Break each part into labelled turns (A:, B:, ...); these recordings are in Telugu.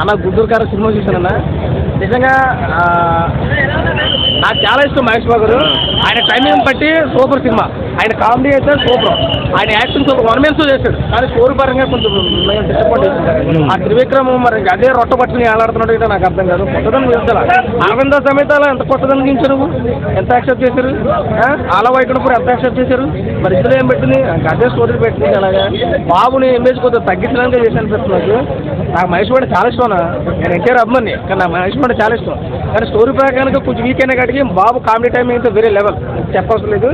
A: అన్న గుంటూరు కార సినిమా చూశానన్న. నిజంగా నాకు చాలా ఇష్టం మహేష్ బాబు గారు. ఆయన టైమింగ్ బట్టి సూపర్ సినిమా. ఆయన కామెడీ అయితే సూపర్. ఆయన యాక్షన్ సూపర్. వన్ మినిట్స్ చేశాడు. కానీ స్టోరీ పరంగా కొంచెం మేము డిసప్పాయింట్ ఆ త్రివిక్రమ్ మరి అదే రొట్ట పట్టుకుని ఏలాడుతున్నాడు అంటే నాకు అర్థం కాదు. కొత్తదనం చూద్దా. అరవింద సమేతాలో ఎంత కొత్తదనం దించారు నువ్వు ఎంత యాక్సెప్ట్ చేశారు? ఆ? ఆల వైకుంఠపురం ఎంత యాక్సెప్ట్ చేశారు? మరి ఇందులో ఏం పెట్టింది? ఇంకా అదే స్టోరీ పెట్టింది అలాగా. బాబుని ఇమేజ్ కొద్దిగా తగ్గించడానికి చేసి అనిపిస్తుంది నాకు. నాకు మహేష్ బాబు చాలా ఇష్టం నేను ఎన్టీఆర్ అభిమాని కానీ నాకు మహేష్ బాబు చాలా ఇష్టం. కానీ స్టోరీ ప్రకారంగా కొంచెం వీక్ అయినా కాడికి బాబు కామెడీ టైం అయితే వేరే లెవెల్ చెప్పవసరం లేదు.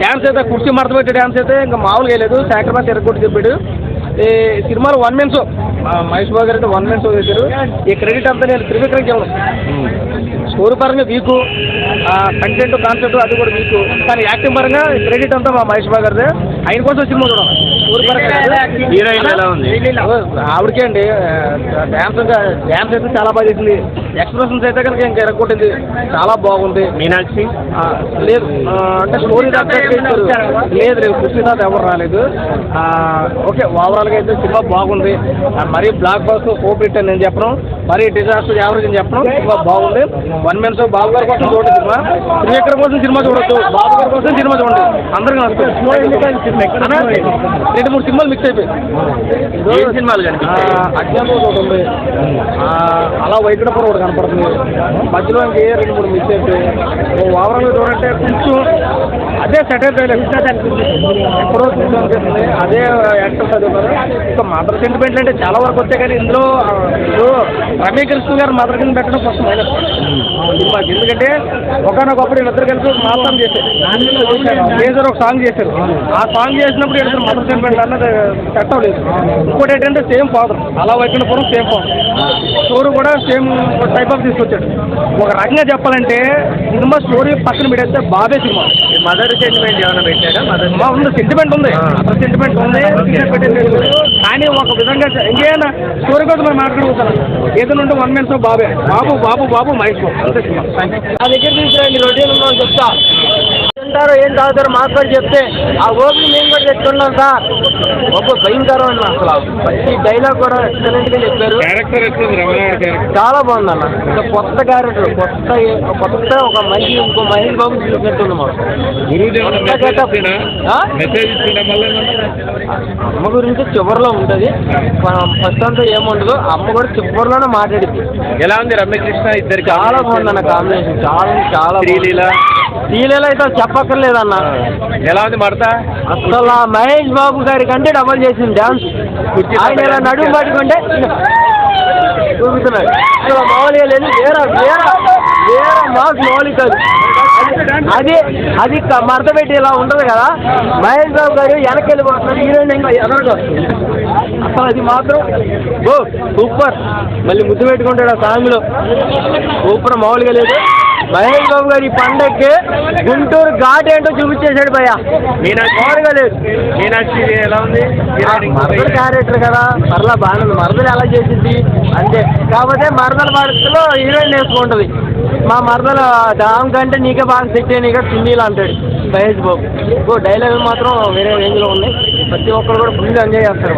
A: డ్యాన్స్ అయితే కుర్చీ మడత పెట్టే డ్యాన్స్ అయితే ఇంకా మామూలుగా లేదు. సాక్రిఫైస్ ఎరగొట్టి చెప్పాడు. ఈ సినిమాలో one men show Mahesh Babu garu అయితే వన్ మెన్ షో చేశారు. ఈ క్రెడిట్ అంతా నేను త్రివిక్రమ్కి ఇవ్వను. స్టోరీ పరంగా వీకు. కంటెంట్ కాన్సెప్ట్ అది కూడా వీకు. కానీ యాక్టింగ్ పరంగా క్రెడిట్ అంతా మా మహేష్ బాబు గారిదే. ఆయన కోసం సినిమా చూడం స్టోరీ పరంగా కాదు.
B: హీరోయిన్ ఎలా ఉంది?
A: ఆవిడకే అండి డ్యాన్స్ డ్యాన్స్ అయితే చాలా బాగా చేసింది. ఎక్స్ప్రెషన్స్ అయితే కనుక ఇంకా ఎరగొట్టింది. చాలా బాగుంది.
B: మీనాక్షి?
A: లేదు అంటే స్టోరీ దాకా. లేదు లేదు దాకా ఎవరు రాలేదు. ఓకే ఓవరాల్గా అయితే సినిమా బాగుంది. మరీ బ్లాక్ బాస్ సూపర్ హిట్ అని నేను చెప్పను. మరీ డిజాస్టర్ యావరేజ్ అని చెప్పను. సినిమా బాగుంది. వన్ మెన్స్ బాబు గారి కోసం చూడండి సినిమా. త్రివిక్రమ్ కోసం సినిమా చూడొచ్చు. బాబు గారి కోసం సినిమా చూడండి. అందరికీ నచ్చుతుంది రెండు మూడు సినిమాలు మిక్స్ అయిపోయి
B: సినిమాలు కనిపించాయి?
A: అజ్ఞాతం ఒకటి ఉంది. అలా వైకుంఠపురం ఒకటి కనపడుతుంది. మధ్యలో ఇంకే రెండు మూడు మిస్ అయిపోయి ఓవరాల్గా చూడంటే కొంచెం అదే సెటర్ ఎప్పుడో చూసి అనిపిస్తుంది. అదే యాక్టర్స్ అదే కదా ఇంకా మదర్ సెంటిమెంట్లు అంటే చాలా వరకు వచ్చాయి కానీ ఇందులో ఆ, ఇప్పుడు రమ్య కృష్ణ గారు మదర్ కింద పెట్టడం ఫస్ట్ మైనస్ సినిమాకి. ఎందుకంటే ఒకనొకప్పుడు వీళ్ళిద్దరు కలిసి మాసం చేశారు. లేజర్ ఒక సాంగ్ చేశారు. ఆ సాంగ్ చేసినప్పుడు వీళ్ళిద్దరు మదర్ సెంటిమెంట్ అన్నది సెట్ అవ్వలేదు. ఇంకోటి ఏంటంటే సేమ్ ఫాదర్. అలా వైకుంఠపురం సేమ్ ఫాదర్. స్టోరీ కూడా సేమ్ టైప్ ఆఫ్ తీసుకొచ్చాడు. ఒక రకంగా చెప్పాలంటే సినిమా స్టోరీ పక్కన పెడితే బాబే సినిమా.
B: మదర్ సెంటిమెంట్ ఏమైనా పెట్టాడా? మదర్
A: మా ఉంది సెంటిమెంట్ ఉంది. అసలు సెంటిమెంట్ ఉంది. కానీ ఒక విధంగా ఇంకేనా స్టోరీ కోసం మనం మాట్లాడుకుంటాను ఏదైనా ఉంటే వన్ మినిట్స్ బాబే. బాబు బాబు బాబు మహేష్ బాబు. అంతే సినిమా. నా దగ్గర తీసుకురండి రొటీన్ ఉన్నాం చెప్తా. తింటారో ఏం తాగుతారో మాకు చెప్పే ఆ ఓపిక మేము కూడా తెచ్చుకున్నాం సార్. ఒక భయంకరం అన్న అసలు ప్రతి డైలాగ్ కూడా ఎక్సలెంట్గా చెప్పారు.
B: క్యారెక్టర్ ఎట్లుంది రమణారావు క్యారెక్టర్
A: చాలా బాగుంది అన్న ఇంకా కొత్త క్యారెక్టర్ కొత్త కొత్త ఒక మంచి ఇంకో మహేష్ బాబు చూసినట్టుంది మాకు. అమ్మ గురించి చివరిలో ఉంటుంది. ఫస్ట్ అంతా ఏముండదు అమ్మ కూడా చివరిలోనే మాట్లాడింది
B: ఎలా ఉంది రమ్యకృష్ణ ఇద్దరికి
A: చాలా బాగుందన్న కాంబినేషన్ చాలా చాలా బాగుంది.
B: శ్రీలీల
A: శ్రీలీల అయితే చెప్పక్కర్లేదన్న
B: ఎలా ఉంది మడత?
A: అసలు మహేష్ బాబు గారి కంటే డబల్ చేసింది డాన్స్ ఆయన ఇలా నడుము పట్టుకుంటే చూపిస్తున్నాడు. అసలు మామూలుగా లేదు. వేరే వేరే వేరే మాకు మామూలు కాదు అది అది మడత పెట్టి ఇలా ఉంటుంది కదా. మహేష్ బాబు గారు వెనక్కి వెళ్ళిపోతున్నారు. హీరోయిన్ ఇంకా. అసలు అది మాత్రం ఓ సూపర్. మళ్ళీ ముద్దు పెట్టుకుంటాడు ఆ సాంగ్లో. సూపర్ మామూలుగా లేదు. మహేష్ బాబు గారు ఈ పండక్కి గుంటూరు ఘాట్ ఏంటో చూపించేశాడు భయ్య.
B: మీనాక్షి
A: మామూలుగా లేదు.
B: మీనాక్షి ఎలా ఉంది?
A: మరదల క్యారెక్టర్ కదా. మరలా బాగానే ఉంది. మరదలు ఎలా చేసింది? అంతే. కాకపోతే మరదల భారత్లో హీరోయిన్ వేసుకుంటుంది. మా మరదల డామ్ కంటే నీకే బాగా సెట్ అయ్యి నీకే చున్నీలు అంటాడు. మహేష్ బాబు. ఓ డైలాగ్ మాత్రం వేరే రేంజ్లో ఉన్నాయి ప్రతి ఒక్కరు కూడా ఫుల్ ఎంజాయ్ చేస్తారు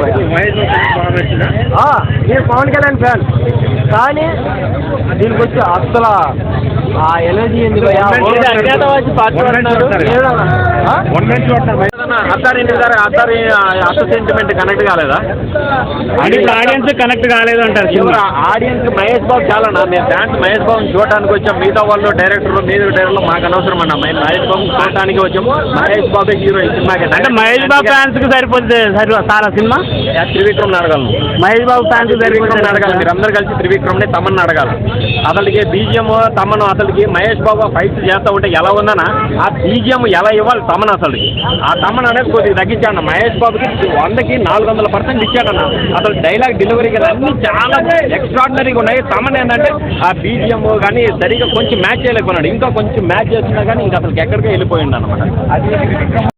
A: నేను పవన్ కళ్యాణ్ ఫ్యాన్ కానీ దీనికి వచ్చి అసలు ఆ ఎనర్జీ ఎందుకు
B: అత్తారి అత్తారి అత్త సెంటిమెంట్ కనెక్ట్ కాలేదా?
C: ఇప్పుడు ఆడియన్స్ కనెక్ట్ కాలేదు అంటారు సినిమా.
B: ఆడియన్స్ మహేష్ బాబు చాలా నా మేము ఫ్యాన్స్ మహేష్ బాబుని చూడటానికి వచ్చాం. మిగతా వాళ్ళు డైరెక్టర్ మీద డైరెక్టర్ మాకు అనవసరం అన్న. మేము మహేష్ బాబు చూడటానికి వచ్చాము. మహేష్ బాబే హీరో ఈ సినిమాకి.
C: అంటే మహేష్ బాబు ఫ్యాన్స్కి సరిపోతుంది సరి సారా సినిమా?
B: త్రివిక్రమ్ అడగలను
C: మహేష్ బాబు ఫ్యాన్స్
B: త్రివిక్రమ్ అడగాలి. మీరు అందరు కలిసి త్రివిక్రమ్ని తమన్ అడగాలి. అతనికి బీజిఎం తమను అసలుకి మహేష్ బాబు ఫైట్ చేస్తా ఉంటే ఎలా ఉందనా ఆ బీజిఎం ఎలా ఇవ్వాలి తమన్ అసలుకి? ఆ తమన్ అనేది కొద్దిగా తగ్గించాడు మహేష్ బాబుకి వందకి నాలుగు వందల పర్సెంట్ ఇచ్చాడన్న. అసలు డైలాగ్ డెలివరీ కానీ అన్ని చాలా ఎక్స్ట్రాడినరీగా ఉన్నాయి. తమన్ ఏంటంటే ఆ బీజిఎం కానీ సరిగ్గా కొంచెం మ్యాచ్ చేయలేకపోయినాడు. ఇంకా కొంచెం మ్యాచ్ చేస్తున్నా కానీ ఇంకా అసలు ఎక్కడికే వెళ్ళిపోయింది అనమాట